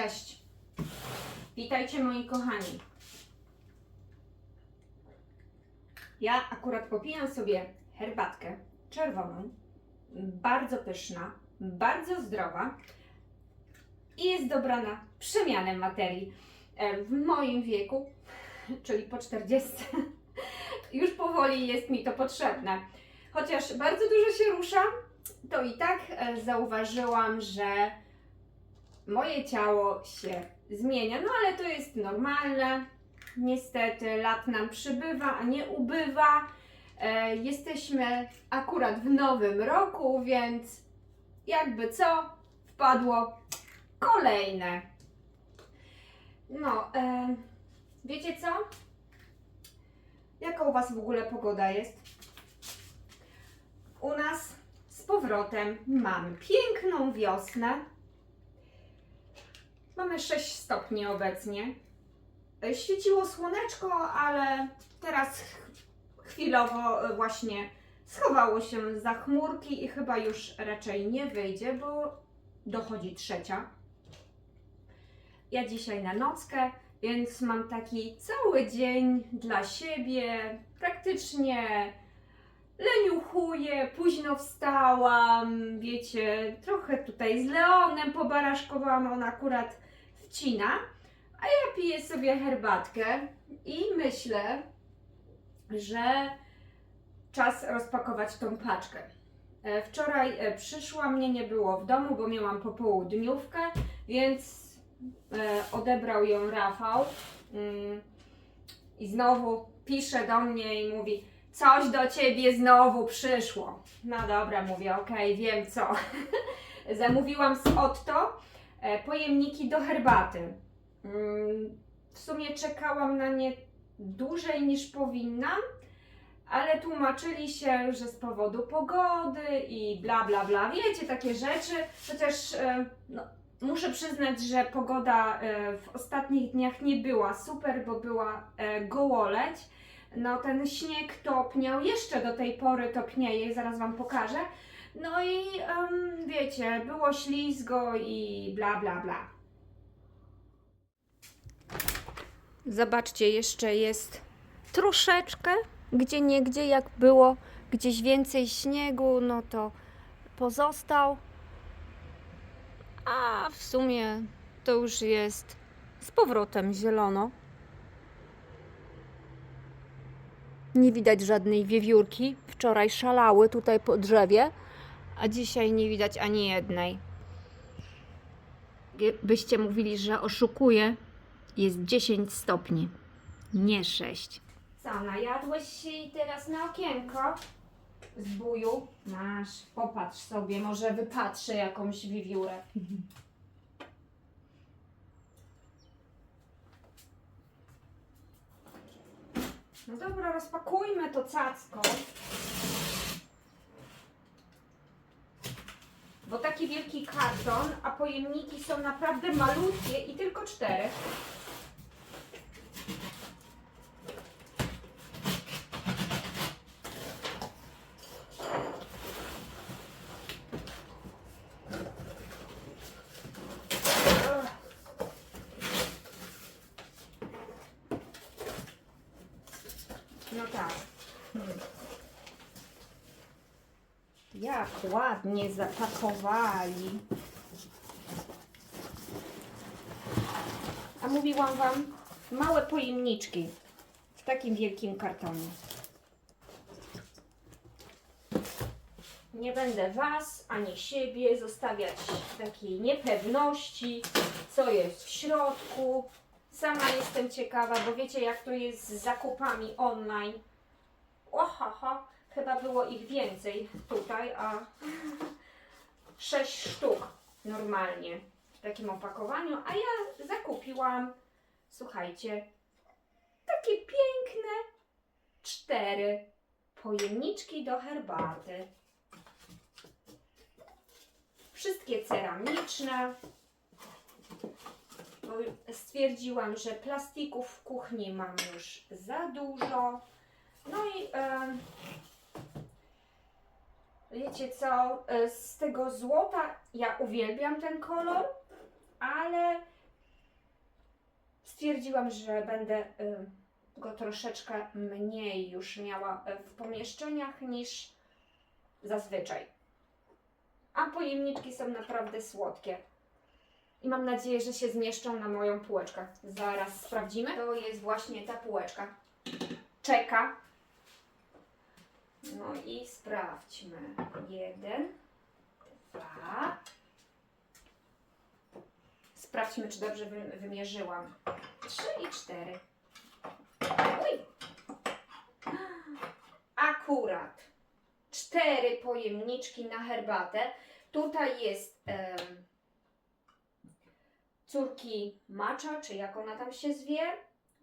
Cześć. Witajcie moi kochani. Ja akurat popijam sobie herbatkę czerwoną, bardzo pyszna, bardzo zdrowa i jest dobra na przemianę materii. W moim wieku, czyli po 40, już powoli jest mi to potrzebne. Chociaż bardzo dużo się ruszam, to i tak e, zauważyłam, że moje ciało się zmienia, no ale to jest normalne. Niestety lat nam przybywa, a nie ubywa. E, jesteśmy akurat w nowym roku, więc jakby co, wpadło kolejne. No, e, wiecie co? Jaka u Was w ogóle pogoda jest? U nas z powrotem mamy piękną wiosnę. Mamy 6 stopni obecnie. E, Świeciło słoneczko, ale teraz ch- chwilowo e, właśnie schowało się za chmurki i chyba już raczej nie wyjdzie, bo dochodzi trzecia. Ja dzisiaj na nockę, więc mam taki cały dzień dla siebie. Praktycznie leniuchuję, późno wstałam, wiecie, trochę tutaj z Leonem pobaraszkowałam, on akurat wcina, a ja piję sobie herbatkę i myślę, że czas rozpakować tą paczkę. E, Wczoraj e, przyszła, mnie nie było w domu, bo miałam popołudniówkę, więc e, odebrał ją Rafał mm, i znowu pisze do mnie i mówi coś do ciebie znowu przyszło. No dobra, mówię, okej, wiem co. Zamówiłam z Otto pojemniki do herbaty. Mm, W sumie czekałam na nie dłużej niż powinnam, ale tłumaczyli się, że z powodu pogody i bla bla bla. Wiecie, takie rzeczy. Chociaż e, no, muszę przyznać, że pogoda e, w ostatnich dniach nie była super, bo była e, gołoleć. No ten śnieg topniał, jeszcze do tej pory topnieje, zaraz Wam pokażę. No i em, wiecie, było ślizgo i bla bla bla. Zobaczcie, jeszcze jest troszeczkę, gdzie niegdzie jak było gdzieś więcej śniegu, no to pozostał. A w sumie to już jest z powrotem zielono. Nie widać żadnej wiewiórki. Wczoraj szalały tutaj po drzewie, a dzisiaj nie widać ani jednej. Byście mówili, że oszukuję, jest 10 stopni, nie 6. Co, najadłeś się i teraz na okienko? Zbuju, masz, popatrz sobie, może wypatrzę jakąś wiewiórę. No dobra, rozpakujmy to cacko. Bo taki wielki karton, a pojemniki są naprawdę malutkie i tylko cztery. No tak. Ładnie zapakowali. A mówiłam Wam, małe pojemniczki w takim wielkim kartonie. Nie będę Was ani siebie zostawiać takiej niepewności, co jest w środku. Sama jestem ciekawa, bo wiecie jak to jest z zakupami online. Ohaha, chyba było ich więcej tutaj, a sześć sztuk normalnie w takim opakowaniu, a ja zakupiłam, słuchajcie, takie piękne cztery pojemniczki do herbaty. Wszystkie ceramiczne, stwierdziłam, że plastików w kuchni mam już za dużo. No i wiecie co, e, z tego złota ja uwielbiam ten kolor, ale stwierdziłam, że będę y, go troszeczkę mniej już miała y, w pomieszczeniach niż zazwyczaj. A pojemniczki są naprawdę słodkie. I mam nadzieję, że się zmieszczą na moją półeczkę. Zaraz sprawdzimy. To jest właśnie ta półeczka. Czeka. No i sprawdźmy. Jeden, dwa. Sprawdźmy, czy dobrze wy- wymierzyłam. Trzy i cztery. Oj! Akurat. Cztery pojemniczki na herbatę. Tutaj jest em, córki macza, czy jak ona tam się zwie,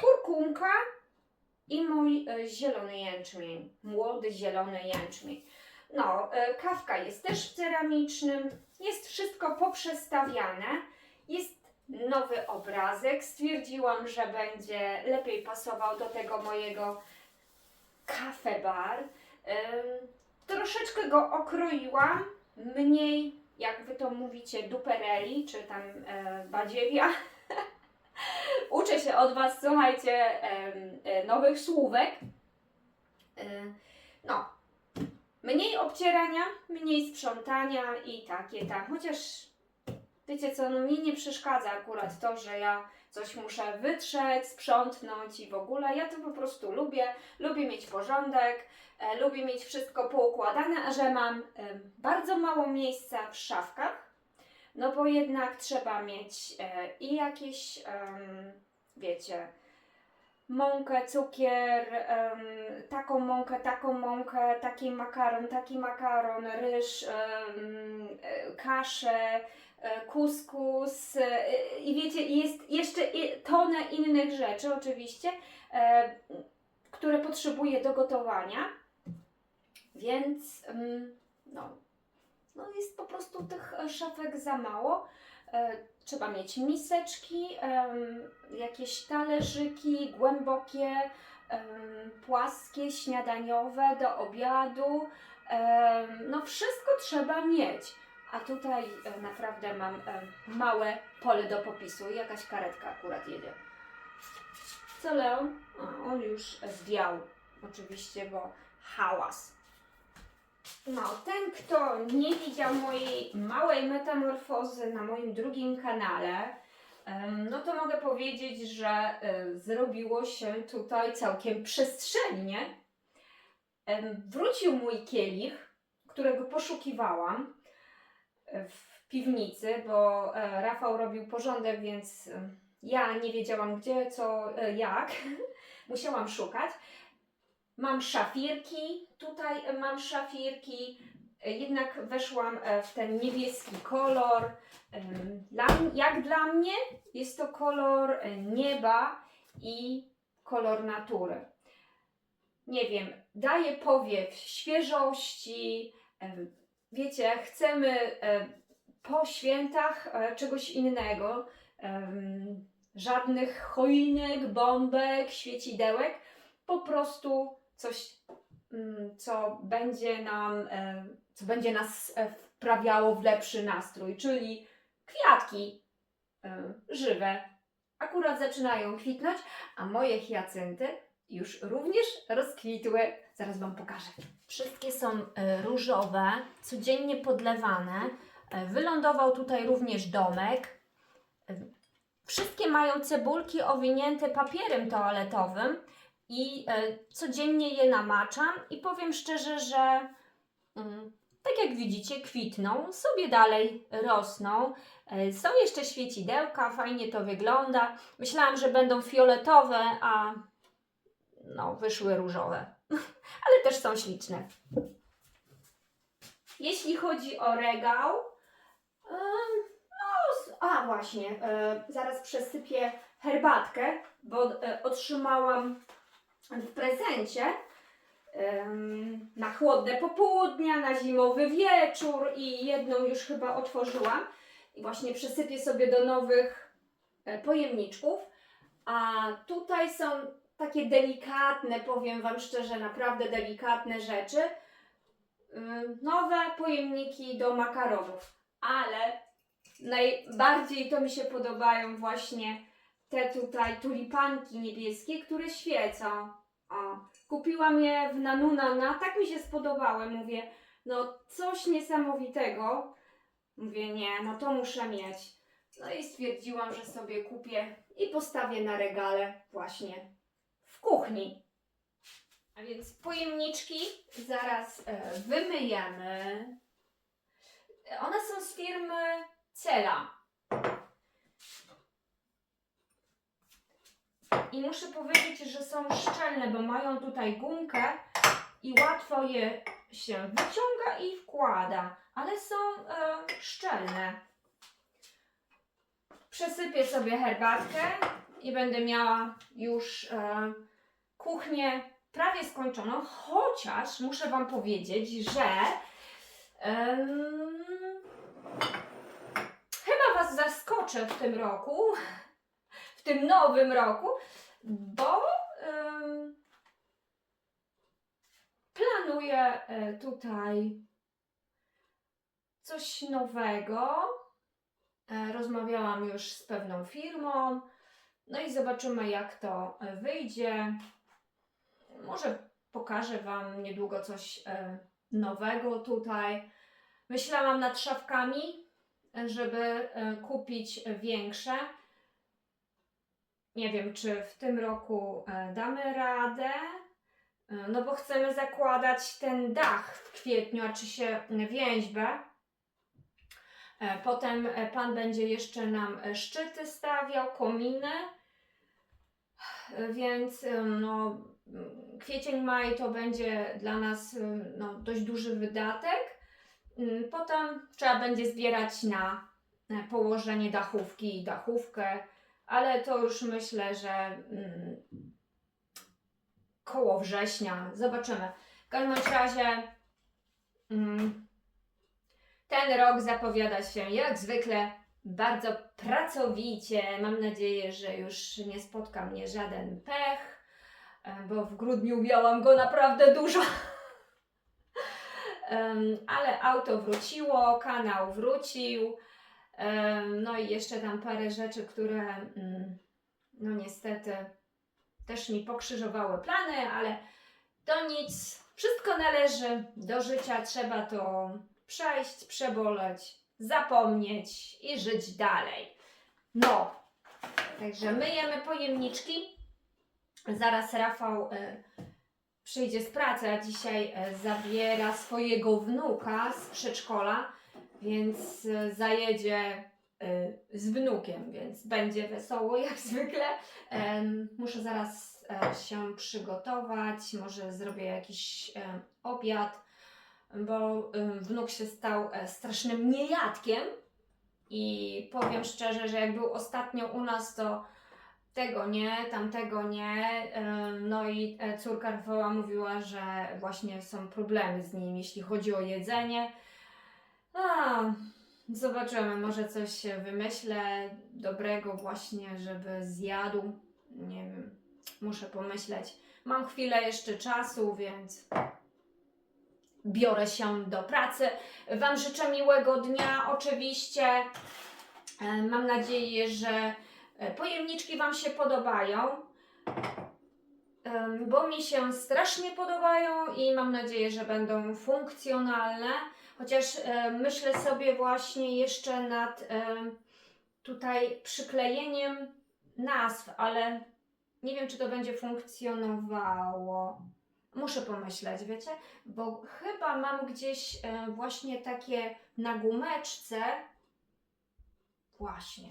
kurkunka i mój e, zielony jęczmień, młody zielony jęczmień. No, e, kawka jest też w ceramicznym, jest wszystko poprzestawiane, jest nowy obrazek. Stwierdziłam, że będzie lepiej pasował do tego mojego kafe bar. Troszeczkę go okroiłam, mniej, jak wy to mówicie, dupereli, czy tam e, badziewia. Uczę się od was, słuchajcie, e, nowych słówek. E, no, mniej obcierania, mniej sprzątania i takie tam. Chociaż wiecie co, no mi nie przeszkadza akurat to, że ja coś muszę wytrzeć, sprzątnąć i w ogóle. Ja to po prostu lubię. Lubię mieć porządek, e, lubię mieć wszystko poukładane, a że mam bardzo mało miejsca w szafkach, no bo jednak trzeba mieć e, i jakieś, wiecie, mąkę, cukier, taką mąkę, taką mąkę, taki makaron, taki makaron, ryż, e, kaszę, e, kuskus i wiecie, jest jeszcze tonę innych rzeczy oczywiście, które potrzebuję do gotowania, więc em, no, no jest po prostu tych e, szafek za mało. E, Trzeba mieć miseczki, jakieś talerzyki głębokie, płaskie, śniadaniowe do obiadu. No wszystko trzeba mieć. A tutaj e, naprawdę mam małe pole do popisu. Jakaś karetka akurat jedzie. Co Leon? A, on już zwiał. Oczywiście, bo hałas. No, ten, kto nie widział mojej małej metamorfozy na moim drugim kanale, no to mogę powiedzieć, że zrobiło się tutaj całkiem przestrzennie. Wrócił mój kielich, którego poszukiwałam e, w piwnicy, bo e, Rafał robił porządek, więc ja nie wiedziałam gdzie, co, e, jak. Musiałam szukać. Mam szafirki, tutaj mam szafirki, e, jednak weszłam e, w ten niebieski kolor. Jak dla mnie jest to kolor e, nieba i kolor natury. Nie wiem, daje powiew świeżości. Wiecie, chcemy po świętach czegoś innego. Żadnych choinek, bombek, świecidełek. Po prostu coś, mm, co będzie nam, e, co będzie nas e, wprawiało w lepszy nastrój, czyli kwiatki e, żywe. Akurat zaczynają kwitnąć, a moje hiacynty już również rozkwitły. Zaraz Wam pokażę. Wszystkie są różowe, codziennie podlewane. Wylądował tutaj również domek. Wszystkie mają cebulki owinięte papierem toaletowym i e, codziennie je namaczam i powiem szczerze, że mm, tak jak widzicie kwitną, sobie dalej rosną. E, są jeszcze świecidełka, fajnie to wygląda. Myślałam, że będą fioletowe, a no, wyszły różowe. Ale też są śliczne. Jeśli chodzi o regał, no, a właśnie, e, zaraz przesypię herbatkę, bo otrzymałam w prezencie na chłodne popołudnia, na zimowy wieczór i jedną już chyba otworzyłam i właśnie przesypię sobie do nowych e, pojemniczków. A tutaj są takie delikatne, powiem Wam szczerze, naprawdę delikatne rzeczy. Nowe pojemniki do makaronów, ale najbardziej to mi się podobają właśnie te tutaj tulipanki niebieskie, które świecą. O, kupiłam je w Nanunana, tak mi się spodobały. Mówię, no coś niesamowitego. Mówię, nie, no to muszę mieć. No i stwierdziłam, że sobie kupię i postawię na regale właśnie w kuchni. A więc pojemniczki zaraz e, wymyjemy. One są z firmy Cela. I muszę powiedzieć, że są szczelne, bo mają tutaj gumkę i łatwo je się wyciąga i wkłada, ale są e, szczelne. Przesypię sobie herbatkę i będę miała już e, kuchnię prawie skończoną, chociaż muszę Wam powiedzieć, że em, chyba Was zaskoczę w tym roku, w tym nowym roku, bo planuję e, tutaj coś nowego. E, Rozmawiałam już z pewną firmą, no i zobaczymy, jak to e, wyjdzie. Może pokażę Wam niedługo coś nowego tutaj. Myślałam nad szafkami, żeby kupić większe. Nie wiem, czy w tym roku e, damy radę. E, No bo chcemy zakładać ten dach w kwietniu, a czy się więźbę. E, Potem pan będzie jeszcze nam szczyty stawiał, kominy. Więc no, kwiecień, maj to będzie dla nas no, dość duży wydatek. Potem trzeba będzie zbierać na położenie dachówki i dachówkę, ale to już myślę, że mm, koło września. Zobaczymy. W każdym razie mm, ten rok zapowiada się jak zwykle bardzo pracowicie. Mam nadzieję, że już nie spotka mnie żaden pech, e, bo w grudniu miałam go naprawdę dużo. Ale auto wróciło, kanał wrócił. No i jeszcze tam parę rzeczy, które mm, no niestety też mi pokrzyżowały plany, ale to nic. Wszystko należy do życia, trzeba to przejść, przeboleć, zapomnieć i żyć dalej. No, także myjemy pojemniczki. Zaraz Rafał y, przyjdzie z pracy, a dzisiaj y, zabiera swojego wnuka z przedszkola, więc y, zajedzie y, z wnukiem, więc będzie wesoło jak zwykle. Muszę zaraz e, się przygotować, może zrobię jakiś e, obiad, bo wnuk się stał e, strasznym niejadkiem i powiem szczerze, że jak był ostatnio u nas, to tego nie, tamtego nie. No i e, córka Rafała mówiła, że właśnie są problemy z nim, jeśli chodzi o jedzenie. A, zobaczymy, może coś się wymyślę dobrego właśnie, żeby zjadł. Nie wiem, muszę pomyśleć. Mam chwilę jeszcze czasu, więc biorę się do pracy. Wam życzę miłego dnia, oczywiście. E, Mam nadzieję, że e, pojemniczki Wam się podobają, bo mi się strasznie podobają i mam nadzieję, że będą funkcjonalne. Chociaż e, myślę sobie właśnie jeszcze nad e, tutaj przyklejeniem nazw, ale nie wiem, czy to będzie funkcjonowało. Muszę pomyśleć, wiecie? Bo chyba mam gdzieś e, właśnie takie na gumeczce. Właśnie.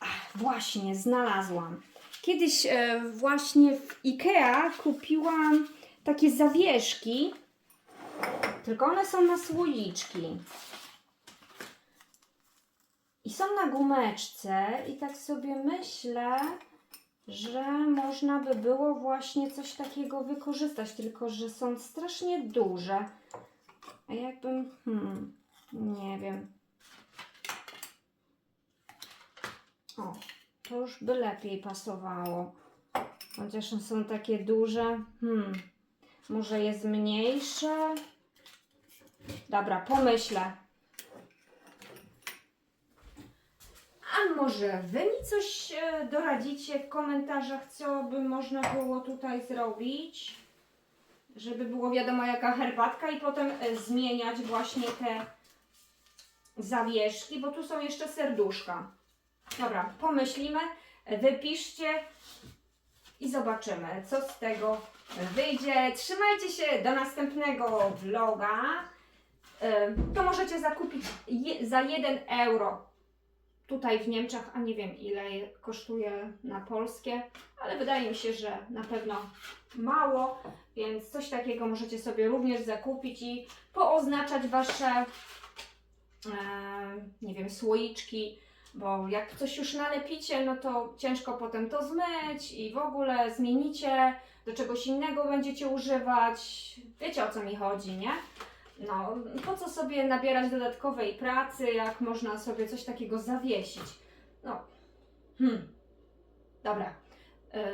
Ach, właśnie, znalazłam. Kiedyś e, właśnie w Ikea kupiłam takie zawieszki, tylko one są na słoiczki. I są na gumeczce i tak sobie myślę, że można by było właśnie coś takiego wykorzystać, tylko że są strasznie duże. A jakbym, hmm, nie wiem. O, to już by lepiej pasowało. Chociaż są takie duże. Hmm, może jest mniejsze? Dobra, pomyślę. A może Wy mi coś e, doradzicie w komentarzach, co by można było tutaj zrobić? Żeby było wiadomo jaka herbatka i potem e, zmieniać właśnie te zawieszki, bo tu są jeszcze serduszka. Dobra, pomyślimy, wypiszcie i zobaczymy, co z tego wyjdzie. Trzymajcie się do następnego vloga. To możecie zakupić je, za 1 euro tutaj w Niemczech, a nie wiem ile je- kosztuje na polskie, ale wydaje mi się, że na pewno mało, więc coś takiego możecie sobie również zakupić i pooznaczać wasze, e, nie wiem, słoiczki, bo jak coś już nalepicie, no to ciężko potem to zmyć i w ogóle zmienicie, do czegoś innego będziecie używać. Wiecie o co mi chodzi, nie? No, po co sobie nabierać dodatkowej pracy, jak można sobie coś takiego zawiesić? No, hmm, dobra. E,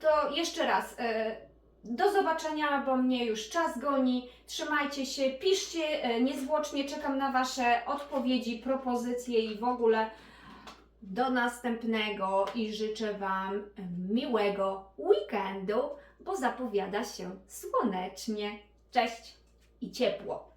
To jeszcze raz. e, Do zobaczenia, bo mnie już czas goni. Trzymajcie się, piszcie e, niezwłocznie. Czekam na Wasze odpowiedzi, propozycje i w ogóle do następnego i życzę Wam miłego weekendu, bo zapowiada się słonecznie. Cześć i ciepło.